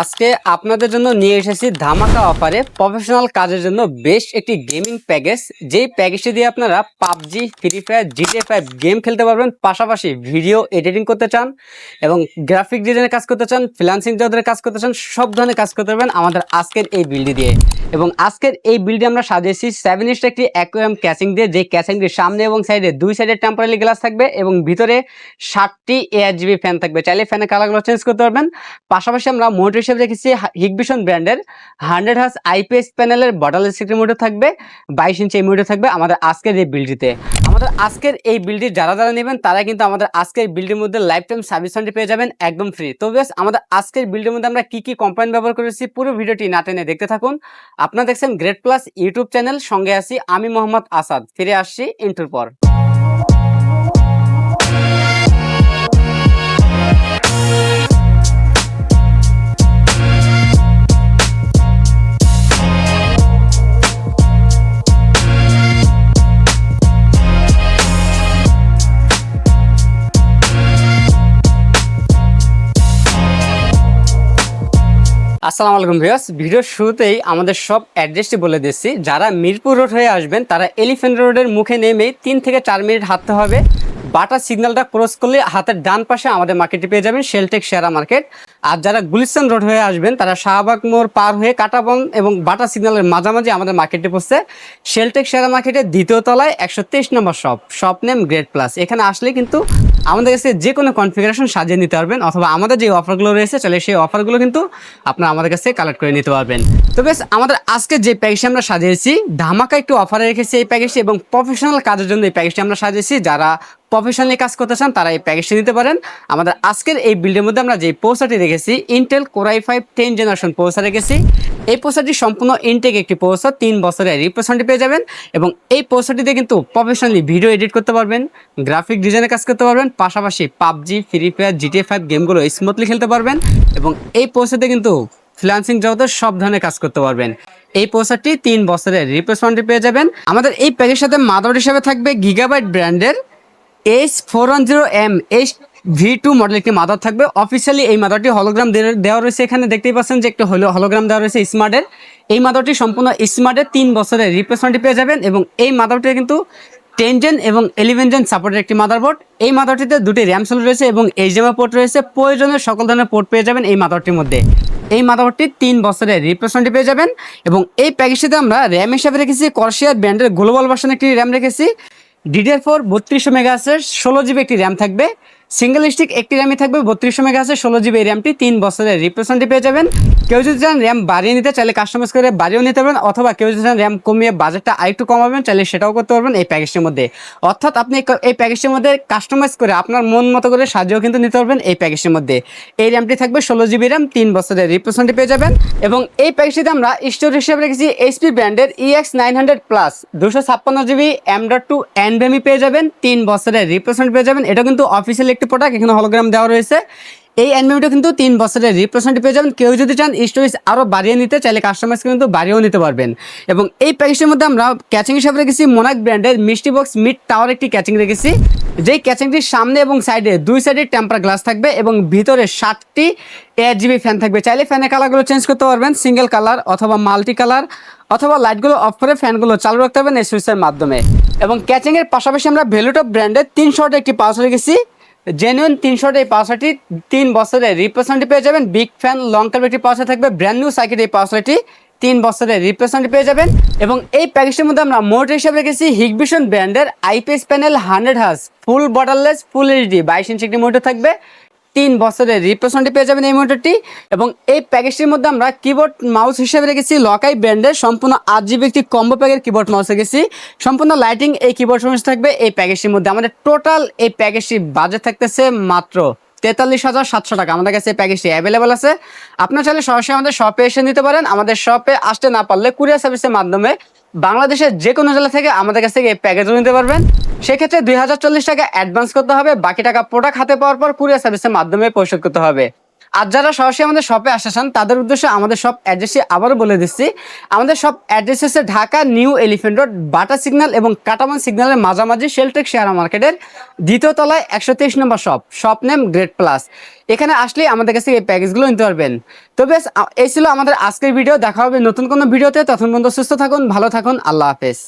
আজকে আপনাদের জন্য নিয়ে এসেছি ধামাকা অফারে প্রফেশনাল কাজের জন্য বেশ একটি গেমিং প্যাকেজ যেই প্যাকেজটি দিয়ে আপনারা PUBG free fire GTA five game খেলতে পারবেন, পাশাপাশি ভিডিও এডিটিং করতে চান এবং গ্রাফিক ডিজাইনের কাজ করতে চান ফ্রিলান্সিং যাদের কাজ করতে চান, সব ধরনের কাজ করতে পারবেন আমাদের আজকের এই বিলটি দিয়ে। এবং আজকের এই বিলটি আমরা সাজিয়েছি সেভেন ইস্ট একটি অ্যাকোয়াম ক্যাচিং দিয়ে যে ক্যাচিংটির সামনে এবং সাইডে দুই সাইডে টেম্পোরারি গ্লাস থাকবে এবং ভিতরে ষাটটি এয়ার জিবি ফ্যান থাকবে। চাইলে ফ্যানের কালারগুলো চেঞ্জ করতে পারবেন। পাশাপাশি আমরা মোটর হিসেবে রেখেছি হিগভিশন ব্র্যান্ডের হান্ড্রেড হার্স আইপিএস প্যানেলের বটল সিক্রেট মোটর থাকবে, বাইশ ইঞ্চি মোটর থাকবে আমাদের আজকের এই বিলটিতে আমাদের আজকের এই বিলটি যারা যারা নেবেন তারা কিন্তু আমাদের আজকের বিলটির মধ্যে লাইফ টাইম সার্ভিস পেয়ে যাবেন একদম ফ্রি তো বেশ আমাদের আজকের বিলটির মধ্যে আমরা কি কি কম্পাইন ব্যবহার করেছি, পুরো ভিডিওটি না টেনে দেখতে থাকুন। আপনারা দেখছেন গ্রেট প্লাস ইউটিউব চ্যানেল সঙ্গে আছি আমি মোহাম্মদ আসাদ। ফিরে আসছি ইন্টুর পর। আসসালামু আলাইকুম ভিউয়ার্স। ভিডিওর শুরুতেই আমাদের সব অ্যাড্রেসটি বলে দিচ্ছি। যারা মিরপুর রোড হয়ে আসবেন, তারা এলিফ্যান্ট রোডের মুখে নেমেই তিন থেকে চার মিনিট হাঁটতে হবে। বাটা সিগন্যালটা ক্রস করলে হাতের ডান পাশে আমাদের মার্কেটে পেয়ে যাবেন, শেলটেক শেয়ারা মার্কেট। আর যারা গুলিস্তান রোড হয়ে আসবেন, তারা শাহবাগ মোড় পার হয়ে কাটাবন এবং বাটা সিগন্যালের মাঝামাঝি আমাদের মার্কেটে পড়ছে। শেলটেক শেয়ারা মার্কেটের দ্বিতীয় তলায় একশো তেইশ নম্বর shop. Shop name great plus. এখানে আসলে কিন্তু আমাদের কাছে যে কোনো কনফিগারেশন সাজিয়ে নিতে পারবেন অথবা আমাদের যে অফারগুলো রয়েছে, তাহলে সেই অফারগুলো কিন্তু আপনারা আমাদের কাছে কালেক্ট করে নিতে পারবেন। তো বেশ আমাদের আজকে যে প্যাকেজটি আমরা সাজিয়েছি, ধামাকা একটু অফারে রেখেছি এই প্যাকেজটি এবং প্রফেশনাল কাজের জন্য এই প্যাকেজটি আমরা সাজিয়েছি, যারা প্রফেশনালি কাজ করতে চান, তারা এই প্যাকেজটি নিতে পারেন। আমাদের আজকের এই বিল্ডের মধ্যে আমরা যে পোস্টারটি রেখেছি Intel core i five ten generation poster রেখেছি এই পোস্টারটি সম্পূর্ণ ইনটেক একটি পোস্টার তিন বছরের রিপ্রেশনটি পেয়ে যাবেন এবং এই পোস্টারটিতে কিন্তু প্রফেশনালি ভিডিও এডিট করতে পারবেন গ্রাফিক ডিজাইনের কাজ করতে পারবেন, পাশাপাশি PUBG free fire GTA five গেমগুলো স্মুথলি খেলতে পারবেন এবং এই পোস্টারতে কিন্তু ফ্রিলান্সিং জগতের সব ধরনের কাজ করতে পারবেন। এই পোস্টারটি তিন বছরের রিপ্লেসমেন্টটি পেয়ে যাবেন। আমাদের এই প্যাকের সাথে মাদার হিসাবে থাকবে গিগাবাইট ব্র্যান্ডের H four one zero M H V two model একটি মাদার থাকবে। অফিসিয়ালি এই মাদারটি হলোগ্রাম দেওয়া রয়েছে। এখানে দেখতেই পাচ্ছেন যে একটা হলো হলোগ্রাম দেওয়া রয়েছে স্মার্টের এই মাদারটি সম্পূর্ণ স্মার্টের তিন বছরের রিপ্লেসমেন্টটি পেয়ে যাবেন এবং এই মাদারটি কিন্তু টেন জেন এবং ইলেভেন জেন সাপোর্টের একটি মাদারবোর্ড এই মাদারটিতে দুটি র্যাম সেল রয়েছে এবং এইচডিএমআই পোর্ট রয়েছে। প্রয়োজনের সকল ধরনের পোর্ট পেয়ে যাবেন এই মাদারটির মধ্যে। এই মাদারবোর্ডটি তিন বছরের রিপ্লেসমেন্টটি পেয়ে যাবেন এবং এই প্যাকেজটিতে আমরা র্যাম হিসাবে রেখেছি। কর্সিয়ার ব্র্যান্ডের গ্লোবাল ভার্সন একটি র্যাম রেখেছি। ডিডিআর ফোর বত্রিশশো মেগাহাসের ষোলো জিবি একটি র্যাম থাকবে। সিঙ্গেল স্টিক একটি র্যামই থাকবে, বত্রিশশো মেগাহাসের ষোলো জিবি এই র্যামটি তিন বছরের রিপ্রেসেন্টটি পেয়ে যাবেন। কেউ যদি চান র্যাম বাড়িয়ে নিতে, চাইলে কাস্টমাইজ করে বাড়িয়েও নিতে পারবেন, অথবা কেউ যদি চান র্যাম কমিয়ে বাজেটটা আরেকটু কমাবেন, চাইলে সেটাও করতে পারবেন এই প্যাকেজটির মধ্যে। অর্থাৎ আপনি এই- প্যাকেজটির মধ্যে কাস্টমাইজ করে আপনার মন মতো করে সাজিয়েও কিন্তু নিতে পারবেন এই প্যাকেজটির মধ্যে। এই র্যামটি থাকবে ষোলো জিবি র্যাম তিন বছরের রিপ্রেসেন্টটি পেয়ে যাবেন এবং এই প্যাকেজটিতে আমরা স্টোর হিসেবে রেখেছি এইচপি ব্র্যান্ডের ইএক্স নাইন হান্ড্রেড প্লাস দুশো ছাপ্পান্ন জিবি ডট টু এনভিএমই পেয়ে যাবেন, তিন বছরের রিপ্রেসেন্ট পেয়ে যাবেন। এটা কিন্তু অফিসিয়াল একটি প্রোডাক্ট এখানে হলোগ্রাম দেওয়া রয়েছে। এই অ্যানিমেটা কিন্তু তিন বছরের রিপ্রেসেন্ট পেয়ে যাবেন। কেউ যদি চান স্টোরেজ আরও বাড়িয়ে নিতে, চাইলে কাস্টমাইজ কিন্তু বাড়িয়েও নিতে পারবেন। এবং এই প্যাকেজটির মধ্যে আমরা ক্যাচিং হিসাবে রেখেছি মোনাক ব্র্যান্ডের মিষ্টি বক্স মিড টাওয়ার একটি ক্যাচিং রেখেছি। যেই ক্যাচিংটির সামনে এবং সাইডে দুই সাইডে টেম্পার গ্লাস থাকবে এবং ভিতরে সাতটি এয়ার জিবি ফ্যান থাকবে। চাইলে ফ্যানের কালারগুলো চেঞ্জ করতে পারবেন সিঙ্গেল কালার অথবা মাল্টি কালার অথবা লাইটগুলো অফ করে ফ্যানগুলো চালু রাখতে পারবেন এই সুইচের মাধ্যমে। এবং ক্যাচিংয়ের পাশাপাশি আমরা ভেলুটপ ব্র্যান্ডের তিন শর্ট একটি পাউচ রেখেছি। জেনুইন তিনশোটা এই পাওয়ারটি তিন বছরের রিপ্লেসমেন্ট পেয়ে যাবেন। বিগ ফ্যান লং কালার একটি থাকবে। ব্র্যান্ড নিউ সাইকেল এই পাওয়ারটি তিন বছরের রিপ্লেসমেন্ট পেয়ে যাবেন। এবং এই প্যাকেজটির মধ্যে আমরা মোট হিসাবে রেখেছি হিগবিশন ব্র্যান্ডের আইপিএস প্যানেল হান্ড্রেড হাস ফুল বটারলেস ফুল এইচডি বাইশ ইঞ্চি একটি মোটর থাকবে। তিন বছরের রিপ্রেসেন্টটি পেয়ে যাবেন এই মোটরটি এবং এই প্যাকেজটির মধ্যে আমরা কিবোর্ড মাউস হিসেবে রেখেছি লকাই ব্র্যান্ডের সম্পূর্ণ আট জিবি একটি কম্বো প্যাকের কিবোর্ড মাউস রেখেছি। সম্পূর্ণ লাইটিং এই কিবোর্ড সমস্যা থাকবে এই প্যাকেজটির মধ্যে। আমাদের টোটাল এই প্যাকেজটি বাজেট থাকতেছে মাত্র তেতাল্লিশ হাজার সাতশো টাকা। আমাদের কাছে এই প্যাকেজটি অ্যাভেলেবেল আছে। আপনার চাইলে সরাসরি আমাদের শপে এসে নিতে পারেন। আমাদের শপে আসতে না পারলে কুরিয়ার সার্ভিসের মাধ্যমে বাংলাদেশের যে কোনো জেলা থেকে আমাদের কাছ থেকে এই প্যাকেজও নিতে পারবেন। সেক্ষেত্রে দুই হাজার চল্লিশ টাকা অ্যাডভান্স করতে হবে, বাকি টাকা প্রোডাক্ট হাতে পাওয়ার পর কুরিয়ার সার্ভিসের মাধ্যমে পরিশোধ করতে হবে। আর যারা সরাসরি আমাদের শপে আসতে চান, তাদের উদ্দেশ্যে আমাদের সব অ্যাড্রেসে আবারও বলে দিচ্ছি। আমাদের সব অ্যাড্রেস হচ্ছে Dhaka new elephant road, Bata signal এবং কাটামান সিগন্যালের মাঝামাঝি শেলটেক শেয়ার মার্কেটের দ্বিতীয় তলায় একশো তেইশ নম্বর shop shop name great plus এখানে আসলে আমাদের কাছে এই প্যাকেজগুলো নিতে পারবেন। তো বেশ এই ছিল আমাদের আজকের ভিডিও দেখা হবে নতুন কোনো ভিডিওতে তখন পর্যন্ত সুস্থ থাকুন, ভালো থাকুন, আল্লাহ হাফেজ।